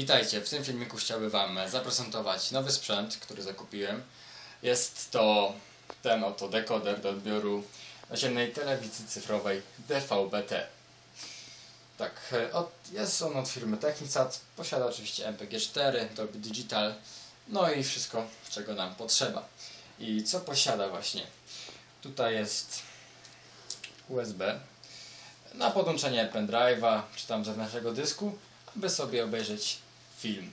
Witajcie, w tym filmiku chciałbym Wam zaprezentować nowy sprzęt, który zakupiłem. Jest to ten oto dekoder do odbioru naziemnej telewizji cyfrowej DVB-T. Tak, e, od, jest on od firmy Technisat, posiada oczywiście MPG4, Dolby Digital, no i wszystko, czego nam potrzeba. I co posiada właśnie? Tutaj jest USB na podłączenie pendrive'a czy tam zewnętrznego dysku, aby sobie obejrzeć film.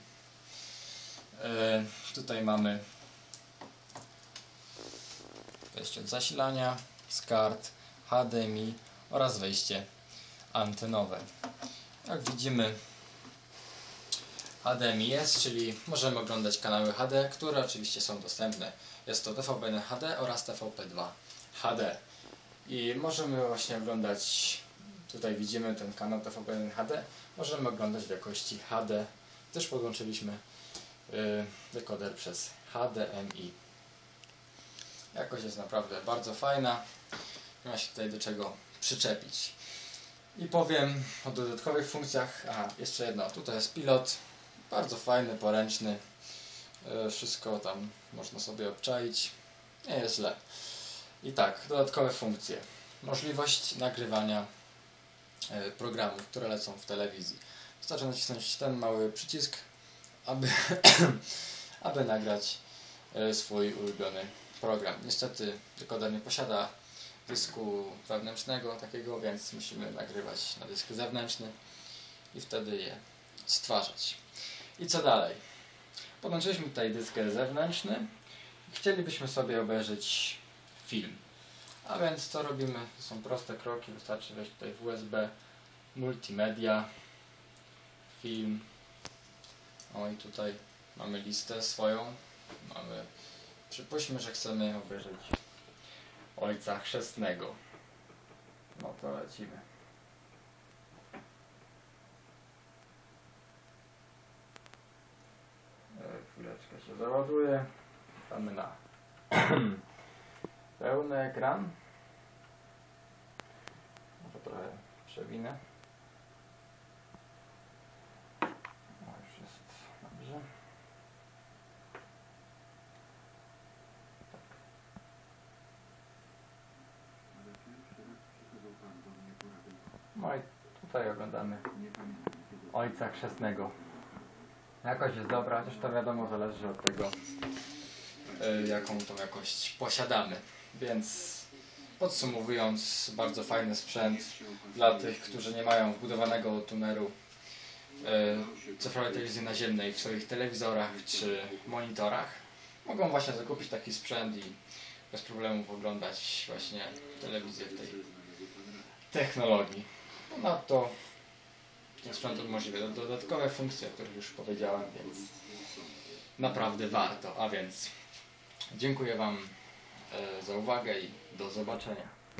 E, tutaj mamy wejście od zasilania, z kart, HDMI oraz wejście antenowe. Jak widzimy HDMI jest, czyli możemy oglądać kanały HD, które oczywiście są dostępne. Jest to TVP HD oraz TVP2 HD. I możemy właśnie oglądać, tutaj widzimy ten kanał TVP HD, możemy oglądać w jakości HD. Też podłączyliśmy y, dekoder przez HDMI. Jakość jest naprawdę bardzo fajna. Nie ma się tutaj do czego przyczepić. I powiem o dodatkowych funkcjach. A, jeszcze jedno. Tutaj jest pilot. Bardzo fajny, poręczny. Y, Wszystko tam można sobie obczaić. Nie jest źle. I tak, dodatkowe funkcje. Możliwość nagrywania y, programów, które lecą w telewizji. Wystarczy nacisnąć ten mały przycisk, aby, aby nagrać y, swój ulubiony program. Niestety dekoder nie posiada dysku wewnętrznego takiego, więc musimy nagrywać na dysk zewnętrzny i wtedy je stwarzać. I co dalej? Podłączyliśmy tutaj dysk zewnętrzny i chcielibyśmy sobie obejrzeć film. A więc co robimy? To są proste kroki, wystarczy wejść tutaj w USB, multimedia, film. O i tutaj mamy listę swoją. Mamy, przypuśćmy, że chcemy obejrzeć Ojca Chrzestnego. No to lecimy. E, Chwileczkę się załaduje. Damy na pełny ekran. Może trochę przewinę. No już jest dobrze. No i tutaj oglądamy Ojca Chrzestnego. Jakość jest dobra, chociaż to wiadomo zależy od tego, y, jaką tą jakość posiadamy. Więc podsumowując, bardzo fajny sprzęt dla tych, którzy nie mają wbudowanego tuneru y, cyfrowej telewizji naziemnej w swoich telewizorach czy monitorach. Mogą właśnie zakupić taki sprzęt i bez problemów oglądać właśnie telewizję w tej technologii. Ponadto ten sprzęt umożliwia dodatkowe funkcje, o których już powiedziałem, więc naprawdę warto. A więc dziękuję Wam e, za uwagę i do zobaczenia.